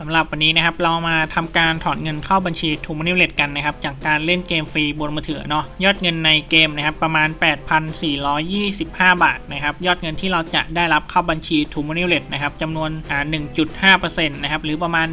สำหรับวันนี้นะครับเรามาทำการถอนเงินเข้าบัญชี t ูมัน i เล t กันนะครับจากการเล่นเกมฟรีบนมือถือเนาะยอดเงินในเกมนะครับประมาณ 8,425 บาทนะครับยอดเงินที่เราจะได้รับเข้าบัญชี t ูมัน i เล t นะครับจำนวนอ่า1.5%นะครับหรือประมาณ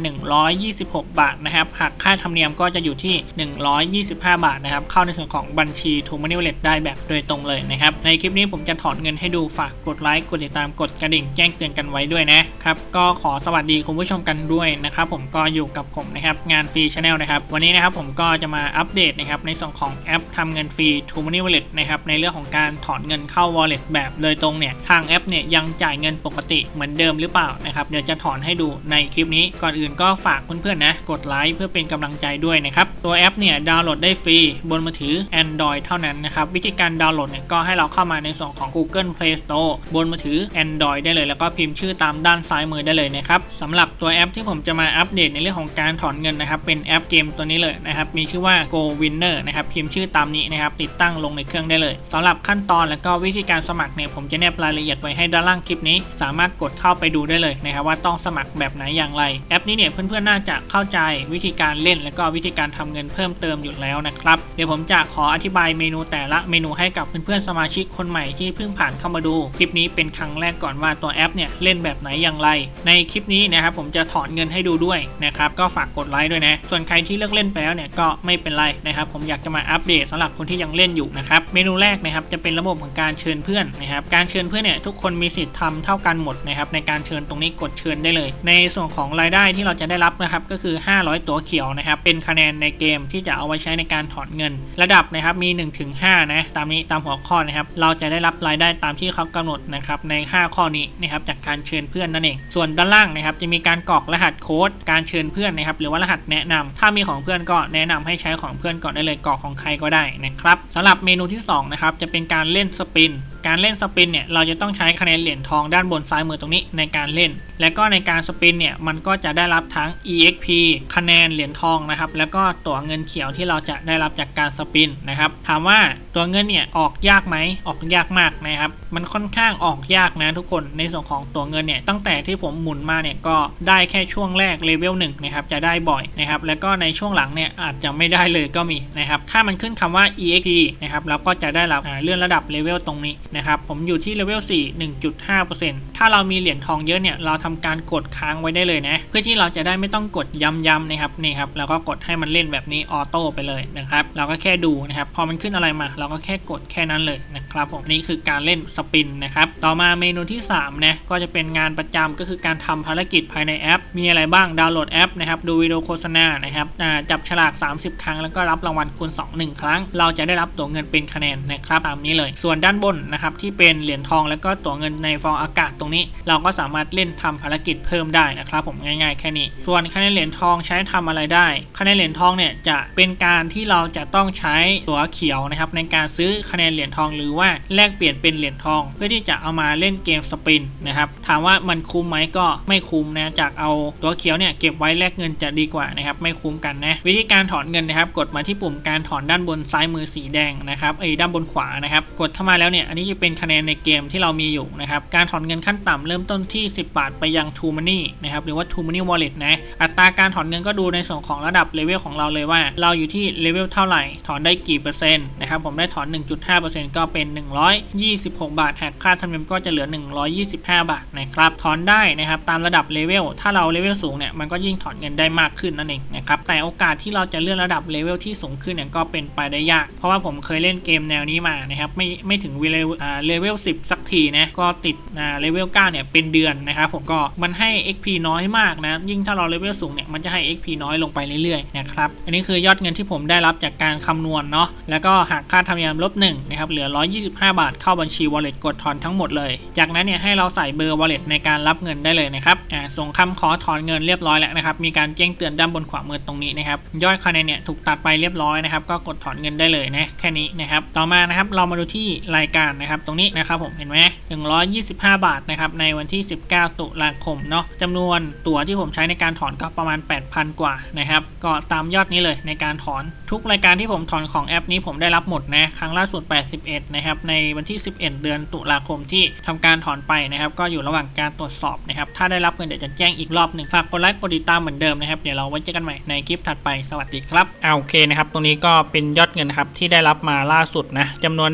126 บาทนะครับหากค่าธรรมเนียมก็จะอยู่ที่ 125 บาทนะครับเข้าในส่วนของบัญชี t ูมัน i เล t ได้แบบโดยตรงเลยนะครับในคลิปนี้ผมจะถอนเงินให้ดูฝากกดไลค์กดติดตามกดกระดิ่งแจ้งเตือนกันไว้ด้วยนะครับก็ขอสวัสดีคุณผู้ชมกันด้วยนะครับผมก็อยู่กับผมนะครับงานฟรีชาแนลนะครับวันนี้นะครับผมก็จะมาอัปเดตนะครับในส่วนของแอปทำเงินฟรี t ูมัน i เล t นะครับในเรื่องของการถอนเงินเข้า Wallet แบบโดยตรงเนี่ยทางแอปเนี่ยยังจ่ายเงินปกติเหมือนเดิมหรือเปล่านะครับเดี๋ยวจะถอนให้ดูในคลิปนี้ก่อนอื่นก็ฝากเพื่อนๆนะกดไลค์เพื่อเป็นกำลังใจด้วยนะครับตัวแอปเนี่ยดาวน์โหลดได้ฟรีบนมือถือ Android เท่านั้นนะครับวิธีการดาวน์โหลดเนี่ยก็ให้เราเข้ามาในส่วนของ Google Play Store บนมือถือ Android ได้เลย แล้วก็พิมพ์ชื่อตามด้านซ้ายมือได้เลยนะครับสำหรับตัวแอปที่ผมจะมาอัปเดตในเรื่องของการถอนเงินนะครับ เป็นแอปเกมตัวนี้เลยนะครับ มีชื่อว่า Go Winner นะครับ พิมพ์ชื่อตามนี้นะครับ ติดตั้งลงในเครื่องได้เลยสำหรับขั้นตอนแล้วก็วิธีการสมัครเนี่ย ผมจะแนบรายละเอียดไว้ให้ด้านล่างคลิปนี้ สามารถกดเข้าไปดูได้เลยนะครับว่าต้องสมัครแบบไหนอย่างไร แอปนี้เนี่ยเพื่อนๆน่าจะเข้าใจวิธีการเล่น แล้วก็วิธีการทำเงินเพิ่มเติมอยู่แล้วนะครับ เดี๋ยวผมจะขออธิบายเมนูแต่ละเมนูให้กับเพื่อนๆสมาชิกคนใหม่ที่เพิ่งผ่านเข้ามาดู คลิปนี้เป็นครั้งแรกก่อนว่าตัวแอปเนี่ยเล่นแบบไหนอย่างไร ในคลิปนี้นะครับผมจะถอนเงินให้ดูด้วยนะครับก็ฝากกดไลค์ด้วยนะ ส่วนใครที่เลิกเล่นไปแล้วเนี่ยก็ไม่เป็นไรนะครับ ผมอยากจะมาอัปเดตสำหรับคนที่ยังเล่นอยู่นะครับเมนูแรกนะครับจะเป็นระบบของการเชิญเพื่อนนะครับการเชิญเพื่อนเนี่ยทุกคนมีสิทธิ์ทำเท่ากันหมดนะครับในการเชิญตรงนี้กดเชิญได้เลย ในส่วนของรายได้ที่เราจะได้รับนะครับก็คือ 500 ตัวเขียวนะครับเป็นคะแนนในเกมที่จะเอาไว้ใช้ในการถอนเงิน ระดับนะครับมี 1-5นะตามนี้ตามหัวข้อนะครับเราจะได้รับรายได้ตามที่เขากำหนดนะครับใน 5 ข้อนี้นะครับจากการเชิญเพื่อนนั่นเอง ส่วนด้านล่างนะครับจะมีการกรอกรหัสโค้ดการเชิญเพื่อนนะครับหรือว่ารหัสแนะนำถ้ามีของเพื่อนก็แนะนำให้ใช้ของเพื่อนก่อนได้เลยกรอกของใครก็ได้นะครับสำหรับเมนูที่2นะครับจะเป็นการเล่นสปิน การเล่นสปินเนี่ยเราจะต้องใช้คะแนนเหรียญทองด้านบนซ้ายมือตรงนี้ในการเล่น และก็ในการสปินเนี่ยมันก็จะได้รับทั้ง exp คะแนนเหรียญทองนะครับแล้วก็ตั๋วเงินเขียวที่เราจะได้รับจากการสปินนะครับถามว่าตัวเงินเนี่ยออกยากไหมออกยากมากนะครับมันค่อนข้างออกยากนะทุกคนในส่วนของตัวเงินเนี่ยตั้งแต่ที่ผมหมุนมาเนี่ยก็ได้แค่ช่วงแรกเลเวล1นะครับจะได้บ่อยนะครับแล้วก็ในช่วงหลังเนี่ยอาจจะไม่ได้เลยก็มีนะครับถ้ามันขึ้นคำว่า exp นะครับเราก็จะได้รับเลื่อนระดับเลเวลตรงนี้นะครับผมอยู่ที่เลเวล4 1.5%ถ้าเรามีเหรียญทองเยอะเนี่ยเราทำการกดค้างไว้ได้เลยนะเพื่อที่เราจะได้ไม่ต้องกดย้ำๆนะครับนี่ครับเราก็กดให้มันเล่นแบบนี้ออโต้ไปเลยนะครับเราก็แค่ดูนะครับพอมันขึ้นอะไรมา เราก็แค่กดแค่นั้นเลยนะครับผมนี่คือการเล่นสปินนะครับต่อมาเมนูที่3นะก็จะเป็นงานประจำก็คือการทำภารกิจภายในแอป มีอะไรบ้างดาวน์โหลดแอปนะครับดูวิดีโอโฆษณานะครับจับฉลาก 30 ครั้ง แล้วก็รับรางวัลคูณ2 1 ครั้ง เราจะได้รับตั๋วเงินเป็นคะแนนนะครับตามนี้เลย ส่วนด้านบนนะครับที่เป็นเหรียญทองแล้วก็ตั๋วเงินในฟองอากาศตรงนี้ เราก็สามารถเล่นทำภารกิจเพิ่มได้นะครับผมง่ายๆแค่นี้ ส่วนคะแนนเหรียญทองใช้ทำอะไรได้ คะแนนเหรียญทองเนี่ยจะเป็นการที่เราจะต้องใช้ตั๋วเขียวนะครับในการซื้อคะแนนเหรียญทองหรือว่าแลกเปลี่ยนเป็นเหรียญทอง เพื่อที่จะเอามาเล่นเกมสปินนะครับถามว่ามันคุ้มไหมก็ไม่คุ้มนะจากเอาตั๋วเขียวเนี่ยเก็บไว้แลกเงินจะดีกว่านะครับไม่คุ้มกันนะวิธีการถอนเงินนะครับ กดมาที่ปุ่มการถอนด้านบนซ้ายมือสีแดงนะครับเอ้ยด้านบนขวานะครับกดเข้ามาแล้วเนี่ยอันนี้จะเป็นคะแนนในเกมที่เรามีอยู่นะครับการถอนเงินขั้นต่ำเริ่มต้นที่ 10 บาทไปยัง t ูมันนี่นะครับหรือว่า t ูมันนี่ Wallet นะอัตราการถอนเงินก็ดูในส่วนของระดับเลเวลของเราเลยว่า เราอยู่ที่เลเวลเท่าไหร่ถอนได้กี่เปอร์เซ็นต์นะครับผมได้ถอน 1.5%ก็เป็น 126 บาทหากค่าธรรมเนียมก็จะเหลือ 125 บาทนะครับถอนได้นะครับตามระดับเลเวลถ้าเราเลเวลสูงเนี่ยมันก็ยิ่งถอนเงินได้มากขึ้นนั่นเองนะครับแต่โอกาสที่เราจะเลื่อนระดับเลเวลที่สูงขึ้นเนี่ยก็เป็นไปได้ยาก เพราะว่าผมเคยเล่นเกมแนวนี้มานะครับไม่ไม่ถึงเลเวลเลเวล10สักทีนะก็ติดอ่าเลเวล9เนี่ยเป็นเดือนนะครับผมก็มันให้ XP น้อยมากนะยิ่งถ้าเราเลเวลสูงเนี่ยมันจะให้ XP น้อยลงไปเรื่อยๆนะครับอันนี้คือยอดเงินที่ผมได้รับจากการคำนวณเนาะแล้วก็หากค่าธรรมเนียมลบ1นะครับเหลือ 125 บาทเข้าบัญชี wallet กดถอนทั้งหมดเลย จากนั้นเนี่ยให้เราใส่เบอร์ wallet ในการรับเงินได้เลยนะครับส่งคำขอถอนเงินเรียบร้อยแล้วนะครับ มีการแจ้งเตือนด้านบนขวามือตรงนี้นะครับ ยอดคะแนนเนี่ยถูกตัดไปเรียบร้อยนะครับ ก็กดถอนเงินได้เลยนะ แค่นี้นะครับ ต่อมานะครับ เรามาดูที่รายการนะครับ ตรงนี้นะครับผม เห็นไหม125 บาทนะครับ ในวันที่ 19 ตุลาคมเนาะจำนวนตั๋วที่ผมใช้ในการถอนก็ประมาณ 8,000 กว่านะครับ ก็ตามยอดนี้เลยในการถอนทุกรายการที่ผมถอนของแอปนี้ผมได้รับหมดนะ ครั้งล่าสุด 81 นะครับ ในวันที่ 11 เดือนตุลาคมที่ทำการถอนไปนะครับ ก็อยู่ระหว่างการตรวจสอบนะครับ ถ้าได้รับเงินเดี๋ยวจะแจ้งอีกรอบหนึ่งฝากกดไลค์กดติดตามเหมือนเดิมนะครับ เดี๋ยวเราไว้เจอกันใหม่ในคลิปถัดไปสวัสดีครับเอาโอเคนะครับ ตรงนี้ก็เป็นยอดเงินครับที่ได้รับมาล่าสุดนะจำนวน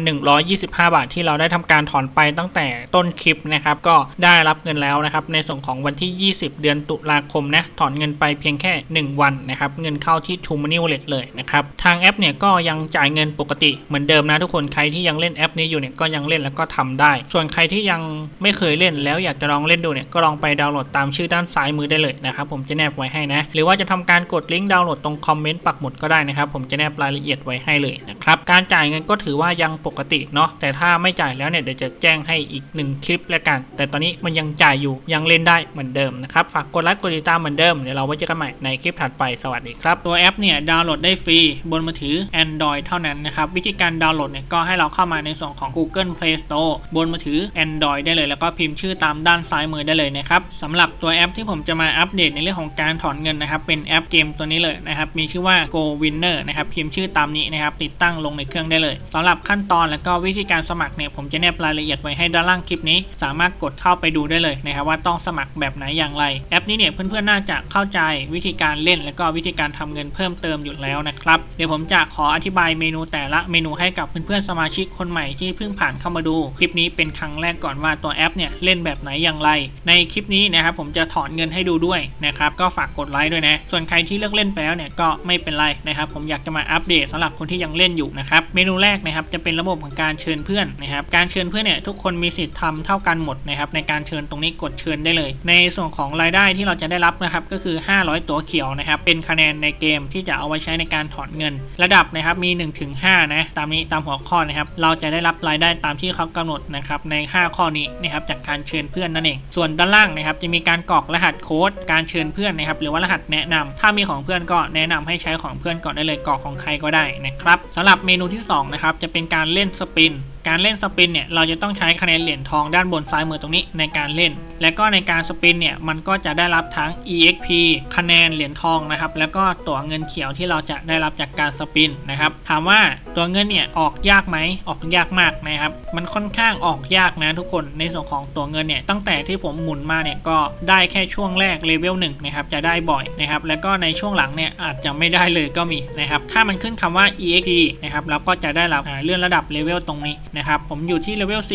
125 บาทที่เราได้ทำการถอนไปตั้งแต่ต้นคลิปนะครับ ก็ได้รับเงินแล้วนะครับ ในส่วนของวันที่ 20 เดือนตุลาคมนะถอนเงินไปเพียงแค่ 1 วันนะครับ เงินเข้าที่ True Money Wallet เลยนะครับ ทางแอปเนี่ยก็ยังจ่ายเงินปกติเหมือนเดิมนะทุกคนใครที่ยังเล่นแอปนี้อยู่เนี่ยก็ยังเล่นแล้วก็ทำได้ ส่วนใครที่ยังไม่เคยเล่นแล้วอยากจะลองเล่นดูเนี่ยก็ลองไปดาวน์โหลดตามชื่อด้านซ้ายมือได้เลยนะครับผมจะแนบไว้ให้นะ หรือว่าจะทำการกดลิงก์ดาวน์โหลดตรงคอมเมนต์ปักหมุดก็ได้นะครับผมจะแนบรายละเอียดไว้ให้เลยนะครับการจ่ายเงินก็ถือว่ายังปกติเนาะแต่ถ้าไม่จ่ายแล้วเนี่ยเดี๋ยวจะแจ้งให้อีกหนึ่งคลิปแล้วกัน แต่ตอนนี้มันยังจ่ายอยู่ยังเล่นได้เหมือนเดิมนะครับฝากกดไลค์กดติดตามเหมือนเดิมเดี๋ยวเราไว้เจอกันใหม่ในคลิปถัดไปสวัสดีครับตัวแอปเนี่ยดาวน์โหลดได้ฟรีบนมือถือ Android เท่านั้นนะครับวิธีการดาวน์โหลดเนี่ยก็ให้เราเข้ามาในส่วนของ Google Play Store บนมือถือ Android ได้เลย แล้วก็พิมพ์ชื่อตามด้านซ้ายมือได้เลยนะครับสำหรับตัวแอปที่ผมจะมาอัปเดตในเรื่องของการถอนเงินนะครับ เป็นแอปเกมตัวนี้เลยนะครับ มีชื่อว่า Go Winner นะครับ พิมพ์ชื่อตามนี้นะครับ ติดตั้งลงในเครื่องได้เลยสำหรับขั้นตอนแล้วก็วิธีการสมัครเนี่ยผมจะแนบรายละเอียดไว้ให้ด้านล่างคลิปนี้ สามารถกดเข้าไปดูได้เลยนะครับว่าต้องสมัครแบบไหนอย่างไร แอปนี้เนี่ยเพื่อนๆน่าจะเข้าใจวิธีการเล่น แล้วก็วิธีการทำเงินเพิ่มเติมอยู่แล้วนะครับเดี๋ยวผมจะขออธิบายเมนูแต่ละเมนูให้กับเพื่อนๆสมาชิกคนใหม่ที่เพิ่งผ่านเข้ามาดู คลิปนี้เป็นครั้งแรกก่อนว่าตัวแอปเนี่ยเล่นแบบไหนอย่างไร ในคลิปนี้นะครับผมจะถอนเงินให้ดูดวยนะครับก็ฝากกดไลค์ด้วยนะ ส่วนใครที่เลิกเล่นไปแล้วเนี่ยก็ไม่เป็นไรนะครับผมอยากจะมาอัปเดตสำหรับคนที่ยังเล่นอยู่นะครับเมนูแรกนะครับจะเป็นระบบของการเชิญเพื่อนนะครับการเชิญเพื่อนเนี่ยทุกคนมีสิทธิ์ทำเท่ากันหมดนะครับในการเชิญตรงนี้กดเชิญได้เลย ในส่วนของรายได้ที่เราจะได้รับนะครับก็คือ 500 ตัวเขียวนะครับเป็นคะแนนในเกมที่จะเอาไว้ใช้ในการถอนเงิน ระดับนะครับมี 1-5นะตามนี้ตามหัวข้อนะครับเราจะได้รับรายได้ตามที่เขากำหนดนะครับใน 5 ข้อนี้นะครับจากการเชิญเพื่อนนั่นเองส่วนด้านล่างนะครับจะมีการกรอกรหัสโค้ดการเชิญเพื่อนนะครับหรือว่ารหัสแนะนำถ้ามีของเพื่อนก็แนะนำให้ใช้ของเพื่อนก่อนได้เลยกรอกของใครก็ได้นะครับสำหรับเมนูที่สองนะครับจะเป็นการเล่นสปินการเล่นสปินเนี่ยเราจะต้องใช้คะแนนเหรียญทองด้านบนซ้ายมือตรงนี้ในการเล่น และก็ในการสปินเนี่ยมันก็จะได้รับทั้ง exp คะแนนเหรียญทองนะครับแล้วก็ตัวเงินเขียวที่เราจะได้รับจากการสปินนะครับถามว่าตัวเงินเนี่ยออกยากไหมออกยากมากนะครับมันค่อนข้างออกยากนะทุกคนในส่วนของตัวเงินเนี่ยตั้งแต่ที่ผมหมุนมาเนี่ยก็ได้แค่ช่วงแรกเลเวลหนึ่งนะครับจะได้บ่อยนะครับแล้วก็ในช่วงหลังเนี่ยอาจจะไม่ได้เลยก็มีนะครับถ้ามันขึ้นคำว่า exp นะครับเราก็จะได้รับเลื่อนระดับเลเวลตรงนี้นะครับ ผมอยู่ที่เลเวล4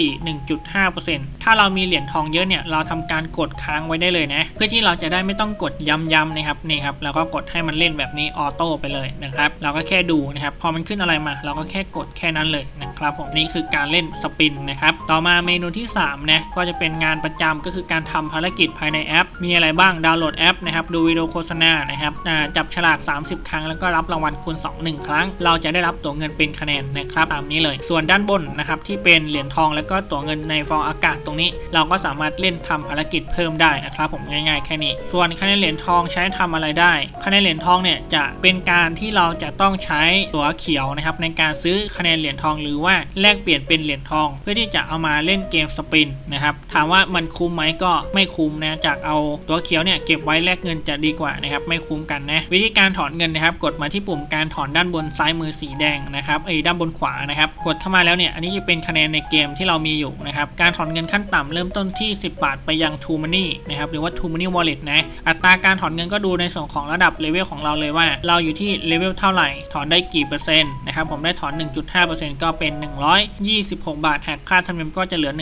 1.5%ถ้าเรามีเหรียญทองเยอะเนี่ย เราทำการกดค้างไว้ได้เลยนะ เพื่อที่เราจะได้ไม่ต้องกดย้ำๆนะครับ นี่ครับเราก็กดให้มันเล่นแบบนี้ออโต้ไปเลยนะครับ เราก็แค่ดูนะครับ พอมันขึ้นอะไรมา เราก็แค่กดแค่นั้นเลยนะครับผม นี่คือการเล่นสปินนะครับ ต่อมาเมนูที่3นะ ก็จะเป็นงานประจำก็คือการทำภารกิจภายในแอป มีอะไรบ้าง ดาวน์โหลดแอปนะครับ ดูวิดีโอโฆษณา นะครับจับฉลาก 30 ครั้ง แล้วก็รับรางวัลคูณ2 1 ครั้ง เราจะได้รับตัวเงินเป็นคะแนนนะครับ ตามนี้เลย ส่วนด้านบนนะครับที่เป็นเหรียญทองแล้วก็ตั๋วเงินในฟองอากาศตรงนี้ เราก็สามารถเล่นทำภารกิจเพิ่มได้นะครับผมง่ายๆแค่นี้ ส่วนคะแนนเหรียญทองใช้ทำอะไรได้ คะแนนเหรียญทองเนี่ยจะเป็นการที่เราจะต้องใช้ตั๋วเขียวนะครับในการซื้อคะแนนเหรียญทองหรือว่าแลกเปลี่ยนเป็นเหรียญทอง เพื่อที่จะเอามาเล่นเกมสปินนะครับถามว่ามันคุ้มไหมก็ไม่คุ้มนะจากเอาตั๋วเขียวเนี่ยเก็บไว้แลกเงินจะดีกว่านะครับไม่คุ้มกันนะวิธีการถอนเงินนะครับ กดมาที่ปุ่มการถอนด้านบนซ้ายมือสีแดงนะครับไอ้ด้านบนขวานะครับกดเข้ามาแล้วเนี่ยอันนี้จะเป็นคะแนนในเกมที่เรามีอยู่นะครับ การถอนเงินขั้นต่ำเริ่มต้นที่ 10 บาทไปยัง True Money นะครับหรือว่า True Money Wallet นะอัตราการถอนเงินก็ดูในส่วนของระดับเลเวลของเราเลยว่า เราอยู่ที่เลเวลเท่าไหร่ ถอนได้กี่เปอร์เซ็นต์นะครับผมได้ถอน 1.5%ก็เป็น 126 บาทหักค่าธรรมเนียมก็จะเหลือ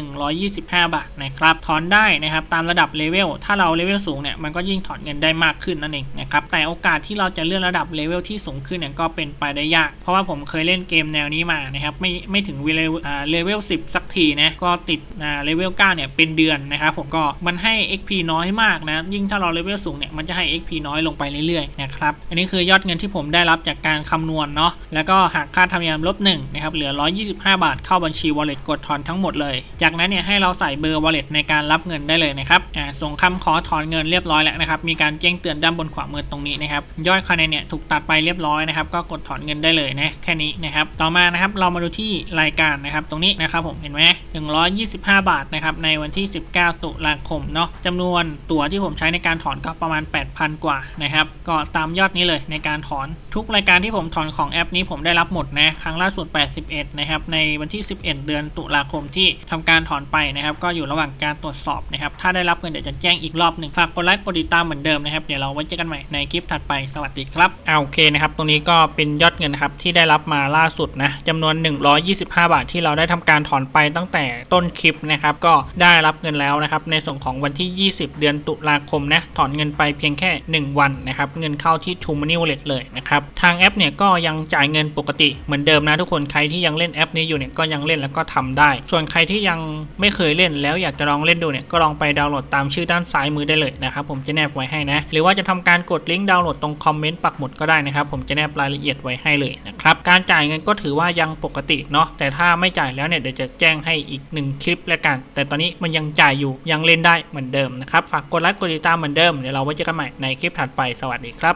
125 บาทนะครับถอนได้นะครับตามระดับเลเวลถ้าเราเลเวลสูงเนี่ยมันก็ยิ่งถอนเงินได้มากขึ้นนั่นเองนะครับแต่โอกาสที่เราจะเลื่อนระดับเลเวลที่สูงขึ้นเนี่ยก็เป็นไปได้ยาก เพราะว่าผมเคยเล่นเกมแนวนี้มานะครับไม่ไม่ถึงเลเวลเลเวล10 สัก ทีนะ ก็ติดเลเวล 9 เนี่ย เป็นเดือนนะครับผมก็มันให้ XP น้อยมากนะ ยิ่งถ้าเราเลเวลสูงเนี่ย มันจะให้ XP น้อยลงไปเรื่อยๆนะครับ อันนี้คือยอดเงินที่ผมได้รับจากการคำนวณเนาะ แล้วก็หักค่าธรรมเนียมลบ1นะครับ เหลือ 125 บาทเข้าบัญชี wallet กดถอนทั้งหมดเลย จากนั้นเนี่ยให้เราใส่เบอร์ wallet ในการรับเงินได้เลยนะครับ อ่า ส่งคำขอถอนเงินเรียบร้อยแล้วนะครับ มีการแจ้งเตือนด้านบนขวามือตรงนี้นะครับ ยอดคะแนนเนี่ยถูกตัดไปเรียบร้อยนะครับ ก็กดถอนเงินได้เลยนะ แค่นี้นะครับ ต่อมานะครับ เรามาดูที่รายการนะครับ ตรงนี้นะครับผม เห็นไหม125 บาทนะครับในวันที่ 19 ตุลาคมเนาะจำนวนตั๋วที่ผมใช้ในการถอนก็ประมาณ 8,000 กว่านะครับก็ตามยอดนี้เลยในการถอนทุกรายการที่ผมถอนของแอปนี้ผมได้รับหมดนะครั้งล่าสุด 81 นะครับนะครับในวันที่ 11 เดือนตุลาคมที่ทำการถอนไปนะครับก็อยู่ระหว่างการตรวจสอบนะครับถ้าได้รับเงินเดี๋ยวจะแจ้งอีกรอบหนึ่งฝากกดไลค์กดติดตามเหมือนเดิมนะครับเดี๋ยวเราไว้เจอกันใหม่ในคลิปถัดไปสวัสดีครับอ่าโอเคนะครับตรงนี้ก็เป็นยอดเงินนะครับที่ได้รับมาล่าสุดนะจำนวน 125 บาทที่เราได้ทำการถอนไปตั้งแต่ต้นคลิปนะครับก็ได้รับเงินแล้วนะครับในส่วนของวันที่ 20 เดือนตุลาคมนะถอนเงินไปเพียงแค่ 1 วันนะครับเงินเข้าที่ True Money Wallet เลยนะครับทางแอปเนี่ยก็ยังจ่ายเงินปกติเหมือนเดิมนะทุกคนใครที่ยังเล่นแอปนี้อยู่เนี่ยก็ยังเล่นแล้วก็ทำได้ ส่วนใครที่ยังไม่เคยเล่นแล้วอยากจะลองเล่นดูเนี่ยก็ลองไปดาวน์โหลดตามชื่อด้านซ้ายมือได้เลยนะครับผมจะแนบไว้ให้นะหรือว่าจะทำการกดลิงก์ดาวน์โหลดตรงคอมเมนต์ปักหมุดก็ได้นะครับผมจะแนบรายละเอียดไว้ให้เลยนะครับการจ่ายเงินก็ถือว่ายังปกติเนาะแต่ถ้าไม่จ่ายแล้วเนี่ยเดี๋ยวจะแจ้งให้อีกหนึ่งคลิปแล้วกัน แต่ตอนนี้มันยังจ่ายอยู่ยังเล่นได้เหมือนเดิมนะครับ ฝากกดไลค์กดติดตามเหมือนเดิม เดี๋ยวเราไว้เจอกันใหม่ในคลิปถัดไปสวัสดีครับ